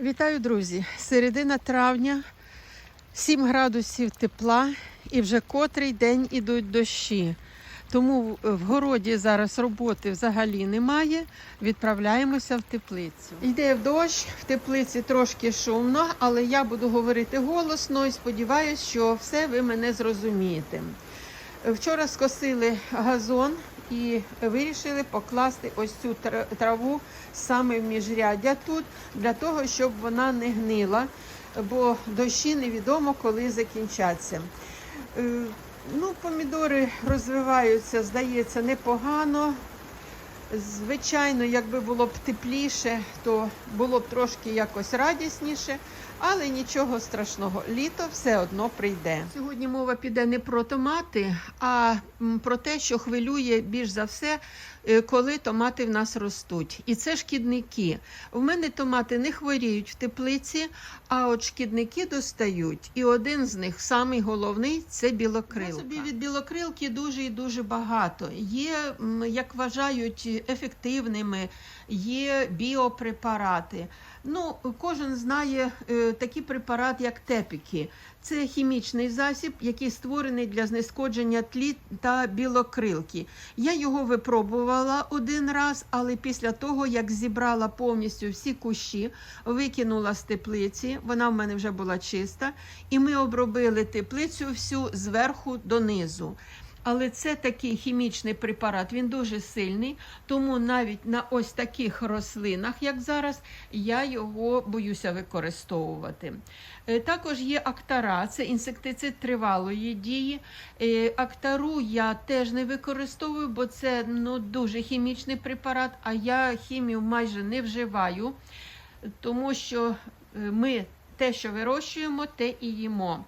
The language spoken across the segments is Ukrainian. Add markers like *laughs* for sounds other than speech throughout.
Вітаю, друзі! Середина травня, 7 градусів тепла і вже котрий день ідуть дощі. Тому в- городі зараз роботи взагалі немає. Відправляємося в теплицю. Йде в дощ, в теплиці трошки шумно, але я буду говорити голосно і сподіваюся, що все ви мене зрозумієте. Вчора скосили газон і вирішили покласти ось цю траву саме в міжряддя тут, для того, щоб вона не гнила, бо дощі невідомо коли закінчаться. Е, Ну, помідори розвиваються, здається, непогано. Звичайно, якби було б тепліше, то було б трошки якось радісніше, але нічого страшного. Літо все одно прийде. Сьогодні мова піде не про томати, а про те, що хвилює більш за все, коли томати в нас ростуть. І це шкідники. У мене томати не хворіють в теплиці, а от шкідники достають. І один з них, самий головний, це білокрилка. Собі від білокрилки дуже і дуже багато. Є, як вважають, ефективними, є біопрепарати. Ну, кожен знає е, такий препарат, як тепіки. Це хімічний засіб, який створений для знешкодження тлі та білокрилки. Я його випробувала один раз, але після того, як зібрала повністю всі кущі, викинула з теплиці, вона в мене вже була чиста, і ми обробили теплицю всю зверху донизу. Але це такий хімічний препарат, він дуже сильний, тому навіть на ось таких рослинах, як зараз, я його боюся використовувати. Е, Також є актара, це інсектицид тривалої дії. Е, Актару я теж не використовую, бо це ну, дуже хімічний препарат, а я хімію майже не вживаю, тому що е, ми те, що вирощуємо, те і їмо.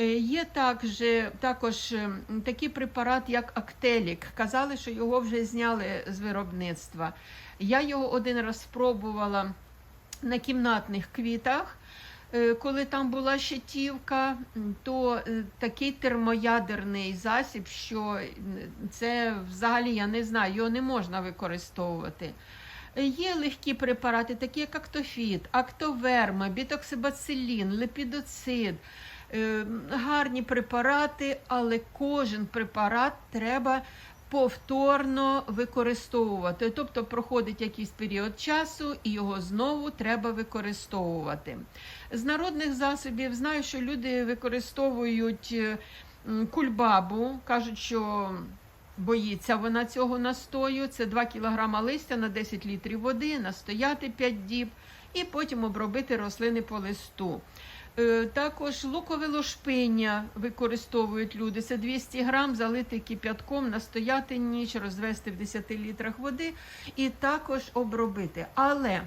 Е, Є також, також е, такий препарат, як Актелік. Казали, що його вже зняли з виробництва. Я його один раз спробувала на кімнатних квітах. Е, Коли там була щитівка, то е, такий термоядерний засіб, що це взагалі я не знаю, його не можна використовувати. Є легкі препарати, такі як актофіт, актоверма, бітоксибацилін, лепідоцид. Е, Гарні препарати, але кожен препарат треба повторно використовувати. Тобто проходить якийсь період часу і його знову треба використовувати. З народних засобів знаю, що люди використовують е, кульбабу, кажуть, що боїться вона цього настою. Це 2 кг листя на 10 літрів води, настояти 5 діб і потім обробити рослини по листу. Е, Також лукове лошпиння використовують люди. Це 200 грам, залити кип'ятком, настояти ніч, розвести в 10 літрах води і також обробити. Але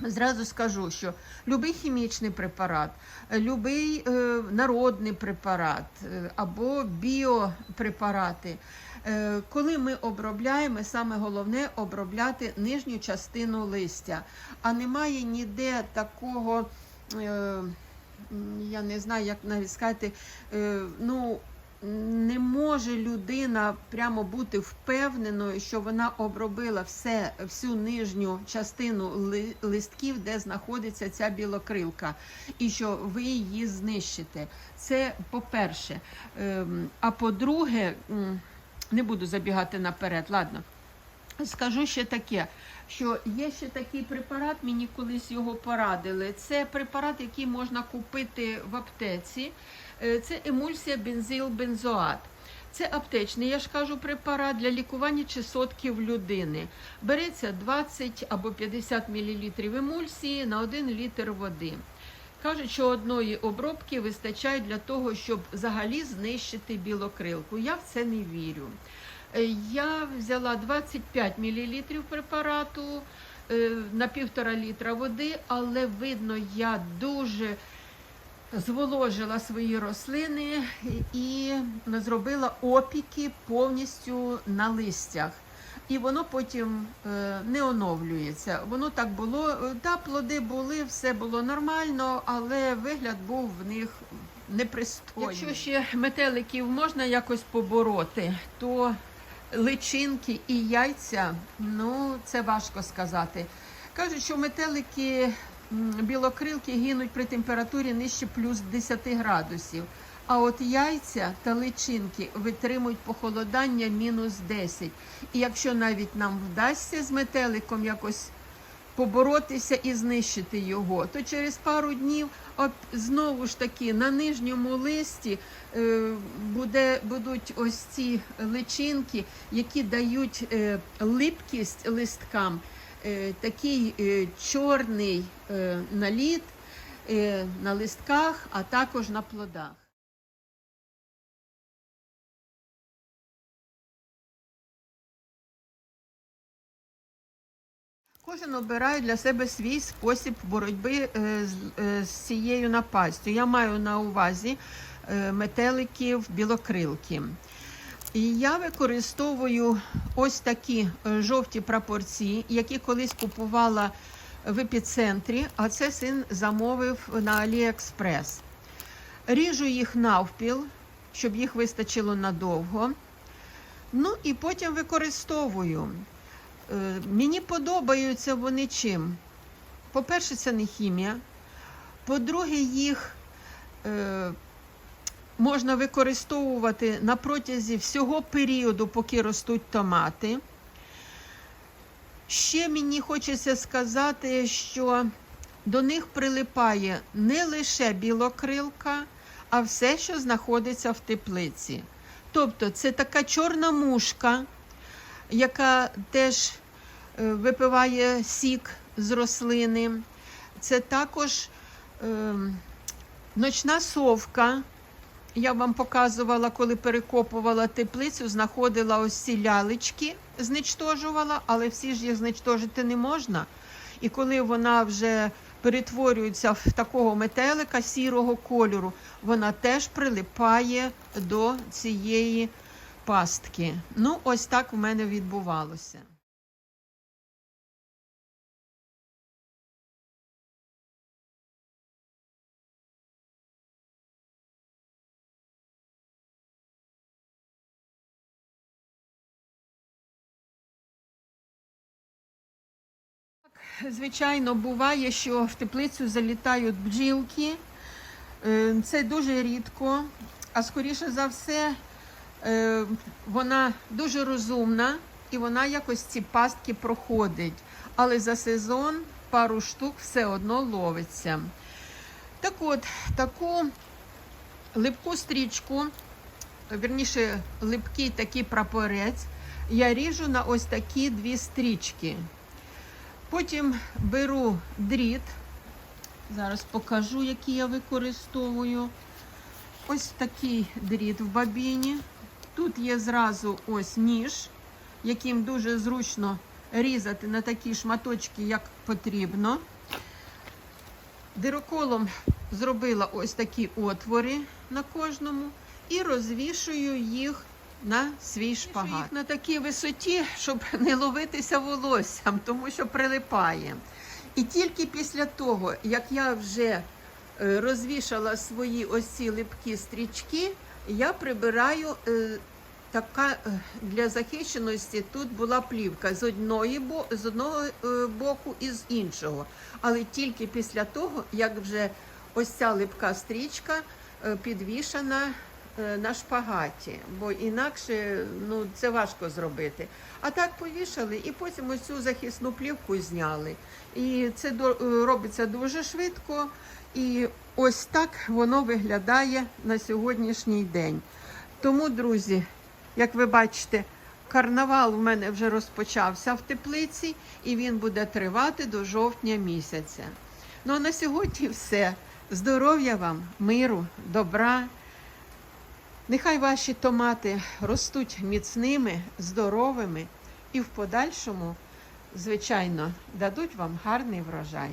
Зразу скажу, що любий хімічний препарат, любий е, народний препарат е, або біопрепарати, е, коли ми обробляємо, саме головне обробляти нижню частину листя. А немає ніде такого, е, я не знаю, як навіть сказати, е, ну. Не може людина прямо бути впевненою, що вона обробила все, всю нижню частину ли- листків, де знаходиться ця білокрилка, і що ви її знищите. Це по-перше. Ем, А по-друге, не буду забігати наперед, ладно. Скажу ще таке, що є ще такий препарат, мені колись його порадили. Це препарат, який можна купити в аптеці. Е, Це емульсія бензил-бензоат. Це аптечний, я ж кажу, препарат для лікування чесотків людини. Береться 20 або 50 мл емульсії на 1 літр води. Кажуть, що одної обробки вистачає для того, щоб взагалі знищити білокрилку. Я в це не вірю. Е, Я взяла 25 мл препарату е, на півтора літра води, але видно, я дуже зволожила свої рослини і зробила опіки повністю на листях. І воно потім е, не оновлюється. Воно так було. Та плоди були, все було нормально, але вигляд був в них непристойний. Якщо ще метеликів можна якось побороти, то личинки і яйця, ну це важко сказати. Кажуть, що метелики білокрилки гинуть при температурі нижче плюс 10 градусів. А от яйця та личинки витримують похолодання мінус 10. І якщо навіть нам вдасться з метеликом якось поборотися і знищити його, то через пару днів знову ж таки на нижньому листі е, буде, будуть ось ці личинки, які дають е, липкість листкам, е, такий чорний наліт на листках, а також на плодах. Кожен обирає для себе свій спосіб боротьби е, з, е, з цією напастю. Я маю на увазі е, метеликів білокрилки. І я використовую ось такі жовті прапорці, які колись купувала в епіцентрі, а це син замовив на Аліекспрес. Ріжу їх навпіл, щоб їх вистачило надовго. Ну і потім використовую. Е, Мені подобаються вони чим? По-перше, це не хімія. По-друге, їх е, можна використовувати на протязі всього періоду, поки ростуть томати. Ще мені хочеться сказати, що до них прилипає не лише білокрилка, а все, що знаходиться в теплиці. Тобто це така чорна мушка, яка теж е, випиває сік з рослини. Це також е, ночна совка. Я вам показувала, коли перекопувала теплицю, знаходила ось ці лялечки, зничтожувала, але всі ж їх зничтожити не можна. І коли вона вже перетворюється в такого метелика сірого кольору, вона теж прилипає до цієї пастки. Ну, ось так в мене відбувалося. Звичайно, буває, що в теплицю залітають бджілки. Е, Це дуже рідко, а скоріше за все, вона дуже розумна і вона якось ці пастки проходить. Але за сезон пару штук все одно ловиться. Так от, таку липку стрічку, вірніше, липкий такий прапорець, я ріжу на ось такі дві стрічки. Потім беру дріт. Зараз покажу, який я використовую. Ось такий дріт в бабіні. Тут є зразу ось ніж, яким дуже зручно різати на такі шматочки, як потрібно. Дироколом зробила ось такі отвори на кожному і розвішую їх на свій шпагат. Їх на такій висоті, щоб *laughs* не ловитися волоссям, тому що прилипає. І тільки після того, як я вже е, розвішала свої ось ці липкі стрічки, я прибираю е, така е, для захищеності тут була плівка з одної з одного е, боку і з іншого. Але тільки після того, як вже ось ця липка стрічка підвішана на шпагаті, бо інакше ну, це важко зробити. А так повішали і потім ось цю захисну плівку зняли. І це до- робиться дуже швидко. І ось так воно виглядає на сьогоднішній день. Тому, друзі, як ви бачите, карнавал в мене вже розпочався в теплиці, і він буде тривати до жовтня місяця. Ну а на сьогодні все. Здоров'я вам, миру, добра. Нехай ваші томати ростуть міцними, здоровими і в подальшому, звичайно, дадуть вам гарний врожай.